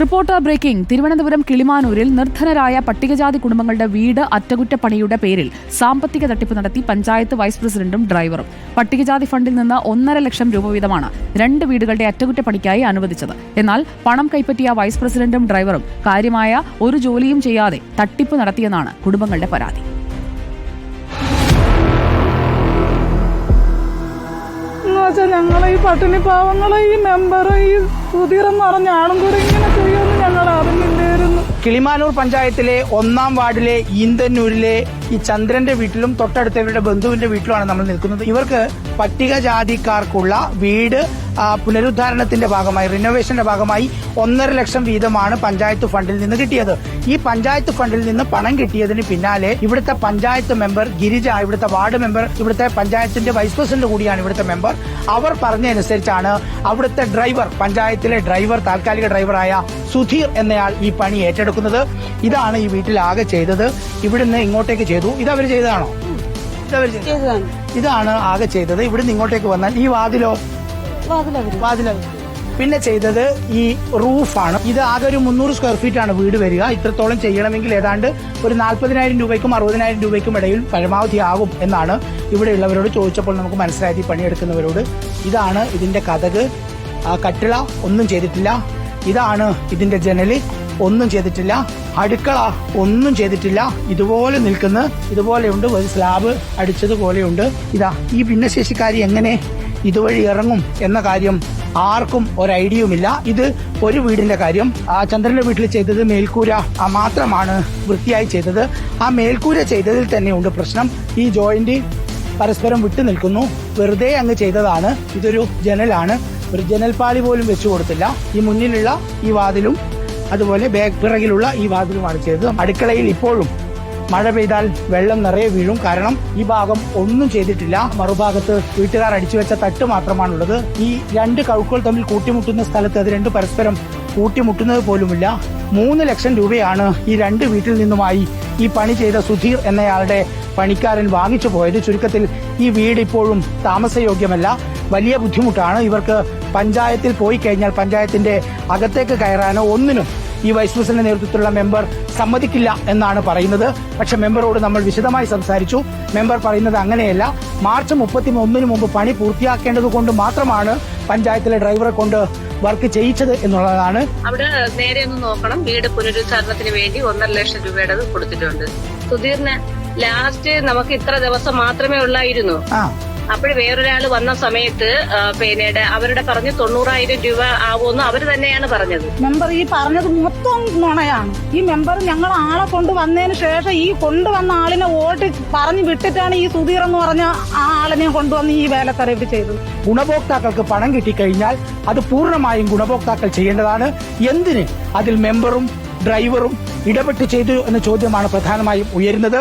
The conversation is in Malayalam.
Reporter breaking. തിരുവനന്തപുരം കിളിമാനൂരിൽ നിർധനരായ പട്ടികജാതി കുടുംബങ്ങളുടെ വീട് അറ്റകുറ്റപ്പണിയുടെ പേരിൽ സാമ്പത്തിക തട്ടിപ്പ് നടത്തി പഞ്ചായത്ത് വൈസ് പ്രസിഡന്റും ഡ്രൈവറും. പട്ടികജാതി ഫണ്ടിൽ നിന്ന് ഒന്നര ലക്ഷം രൂപ വീതമാണ് രണ്ട് വീടുകളുടെ അറ്റകുറ്റപ്പണിക്കായി അനുവദിച്ചത്. എന്നാൽ പണം കൈപ്പറ്റിയ വൈസ് പ്രസിഡന്റും ഡ്രൈവറും കാര്യമായ ഒരു ജോലിയും ചെയ്യാതെ തട്ടിപ്പ് നടത്തിയെന്നാണ് കുടുംബങ്ങളുടെ പരാതി. ഞങ്ങളെ ഈ പട്ടിണി പാവങ്ങളെ ഈ മെമ്പർ ഈ കൂടെ ഞങ്ങൾ കിളിമാനൂർ പഞ്ചായത്തിലെ ഒന്നാം വാർഡിലെ ഈന്തന്നൂരിലെ ഈ ചന്ദ്രന്റെ വീട്ടിലും തൊട്ടടുത്തവരുടെ ബന്ധുവിന്റെ വീട്ടിലുമാണ് നമ്മൾ നിൽക്കുന്നത്. ഇവർക്ക് പട്ടികജാതിക്കാർക്കുള്ള വീട് പുനരുദ്ധാരണത്തിന്റെ ഭാഗമായി റിനോവേഷന്റെ ഭാഗമായി ഒന്നര ലക്ഷം വീതമാണ് പഞ്ചായത്ത് ഫണ്ടിൽ നിന്ന് കിട്ടിയത്. ഈ പഞ്ചായത്ത് ഫണ്ടിൽ നിന്ന് പണം കിട്ടിയതിന് പിന്നാലെ ഇവിടുത്തെ പഞ്ചായത്ത് മെമ്പർ ഗിരിജ ഇവിടുത്തെ വാർഡ് മെമ്പർ ഇവിടുത്തെ പഞ്ചായത്തിന്റെ വൈസ് പ്രസിഡന്റ് കൂടിയാണ് ഇവിടുത്തെ മെമ്പർ. അവർ പറഞ്ഞതനുസരിച്ചാണ് അവിടുത്തെ ഡ്രൈവർ പഞ്ചായത്തിലെ ഡ്രൈവർ താൽക്കാലിക ഡ്രൈവറായ സുധീർ എന്നയാൾ ഈ പണി ഏറ്റെടുക്കുന്നത്. ഇതാണ് ഈ വീട്ടിൽ ആകെ ചെയ്തത്. ഇവിടുന്ന് ഇങ്ങോട്ടേക്ക് ചെയ്തു. ഇത് അവർ ചെയ്തതാണോ? ഇതവർ ചെയ്തത് ഇതാണ് ആകെ ചെയ്തത്. ഇവിടുന്ന് ഇങ്ങോട്ടേക്ക് വന്നാൽ ഈ വാതിലോ? വാതില പിന്നെ ചെയ്തത് ഈ റൂഫാണ്. ഇത് ആകെ ഒരു മുന്നൂറ് സ്ക്വയർ ഫീറ്റ് ആണ് വീട് വരിക. ഇത്രത്തോളം ചെയ്യണമെങ്കിൽ ഏതാണ്ട് ഒരു നാൽപ്പതിനായിരം രൂപയ്ക്കും അറുപതിനായിരം രൂപയ്ക്കും ഇടയിൽ പരമാവധി ആകും എന്നാണ് ഇവിടെയുള്ളവരോട് ചോദിച്ചപ്പോൾ നമുക്ക് മനസ്സിലായത് ഈ പണിയെടുക്കുന്നവരോട്. ഇതാണ് ഇതിന്റെ കഥക് കട്ടിള ഒന്നും ചെയ്തിട്ടില്ല. ഇതാണ് ഇതിന്റെ ജനൽ ഒന്നും ചെയ്തിട്ടില്ല. അടുക്കള ഒന്നും ചെയ്തിട്ടില്ല. ഇതുപോലെ നിൽക്കുന്ന. ഇതുപോലെയുണ്ട്. ഒരു സ്ലാബ് അടിച്ചതുപോലെയുണ്ട്. ഇതാ ഈ ഭിന്നശേഷിക്കാരി എങ്ങനെ ഇതുവഴി ഇറങ്ങും എന്ന കാര്യം ആർക്കും ഒരു ഐഡിയയുമില്ല. ഇത് ഒരു വീടിന്റെ കാര്യം. ആ ചന്ദ്രന്റെ വീട്ടിൽ ചെയ്തത് മേൽക്കൂര. മാത്രമാണ് വൃത്തിയായി ചെയ്തത്. ആ മേൽക്കൂര ചെയ്തതിൽ തന്നെയുണ്ട് പ്രശ്നം. ഈ ജോയിന്റ് പരസ്പരം വിട്ടു നിൽക്കുന്നു. വെറുതെ അങ്ങ് ചെയ്തതാണ്. ഇതൊരു ജനലാണ് ഒരു ജനൽപാളി പോലും വെച്ചു കൊടുത്തില്ല. ഈ മുന്നിലുള്ള ഈ വാതിലും അതുപോലെ ബാക്ക് പിറകിലുള്ള ഈ വാതിലുമാണ് ചെയ്തത്. അടുക്കളയിൽ ഇപ്പോഴും മഴ പെയ്താൽ വെള്ളം നിറയെ വീഴും. കാരണം ഈ ഭാഗം ഒന്നും ചെയ്തിട്ടില്ല. മറുഭാഗത്ത് വീട്ടുകാർ അടിച്ചു വെച്ച തട്ട് മാത്രമാണുള്ളത്. ഈ രണ്ട് കഴുക്കുകൾ തമ്മിൽ കൂട്ടിമുട്ടുന്ന സ്ഥലത്ത് അത് രണ്ട് പരസ്പരം കൂട്ടിമുട്ടുന്നത് പോലുമില്ല. മൂന്ന് ലക്ഷം രൂപയാണ് ഈ രണ്ട് വീട്ടിൽ നിന്നുമായി ഈ പണി ചെയ്ത സുധീർ എന്നയാളുടെ പണിക്കാരൻ വാങ്ങിച്ചു പോയത്. ചുരുക്കത്തിൽ ഈ വീട് ഇപ്പോഴും താമസയോഗ്യമല്ല. വലിയ ബുദ്ധിമുട്ടാണ്. ഇവർക്ക് പഞ്ചായത്തിൽ പോയി കഴിഞ്ഞാൽ പഞ്ചായത്തിന്റെ അകത്തേക്ക് കയറാനോ ഒന്നിനും ഈ വൈസ് പ്രസിഡന്റ് നേതൃത്വത്തിലുള്ള മെമ്പർ സമ്മതിക്കില്ല എന്നാണ് പറയുന്നത്. പക്ഷെ മെമ്പറോട് നമ്മൾ വിശദമായി സംസാരിച്ചു. മെമ്പർ പറയുന്നത് അങ്ങനെയല്ല. മാർച്ച് മുപ്പത്തി ഒന്നിന് മുമ്പ് പണി പൂർത്തിയാക്കേണ്ടത് കൊണ്ട് മാത്രമാണ് പഞ്ചായത്തിലെ ഡ്രൈവറെ കൊണ്ട് വർക്ക് ചെയ്യിച്ചത് എന്നുള്ളതാണ്. അവിടെ നേരെ ഒന്ന് നോക്കണം. വീട് പുനരുദ്ധാരണത്തിന് വേണ്ടി ഒന്നര ലക്ഷം രൂപയുടെ കൊടുത്തിട്ടുണ്ട്. സുധീറിന് ലാസ്റ്റ് നമുക്ക് ഇത്ര ദിവസം മാത്രമേ ഉള്ളായിരുന്നു. അപ്പോൾ വേറൊരാൾ വന്ന സമയത്ത് പിന്നെ അവരുടെ പറഞ്ഞ് തൊണ്ണൂറായിരം രൂപ ആവുമെന്ന് അവർ തന്നെയാണ് പറഞ്ഞത്. മെമ്പർ ഈ പറഞ്ഞത് മൊത്തം നുണയാണ്. ഈ മെമ്പർ ഞങ്ങൾ ആളെ കൊണ്ടുവന്നതിന് ശേഷം ഈ കൊണ്ടുവന്ന ആളിനെ വോട്ട് പറഞ്ഞു വിട്ടിട്ടാണ് ഈ സുധീർ എന്ന് പറഞ്ഞ ആ ആളിനെ കൊണ്ടുവന്ന് ഈ വേലത്തരവ് ചെയ്തത്. ഗുണഭോക്താക്കൾക്ക് പണം കിട്ടിക്കഴിഞ്ഞാൽ അത് പൂർണമായും ഗുണഭോക്താക്കൾ ചെയ്യേണ്ടതാണ്. എന്തിന് അതിൽ മെമ്പറും ഡ്രൈവറും ഇടപെട്ട് ചെയ്തു എന്ന ചോദ്യമാണ് പ്രധാനമായും ഉയരുന്നത്.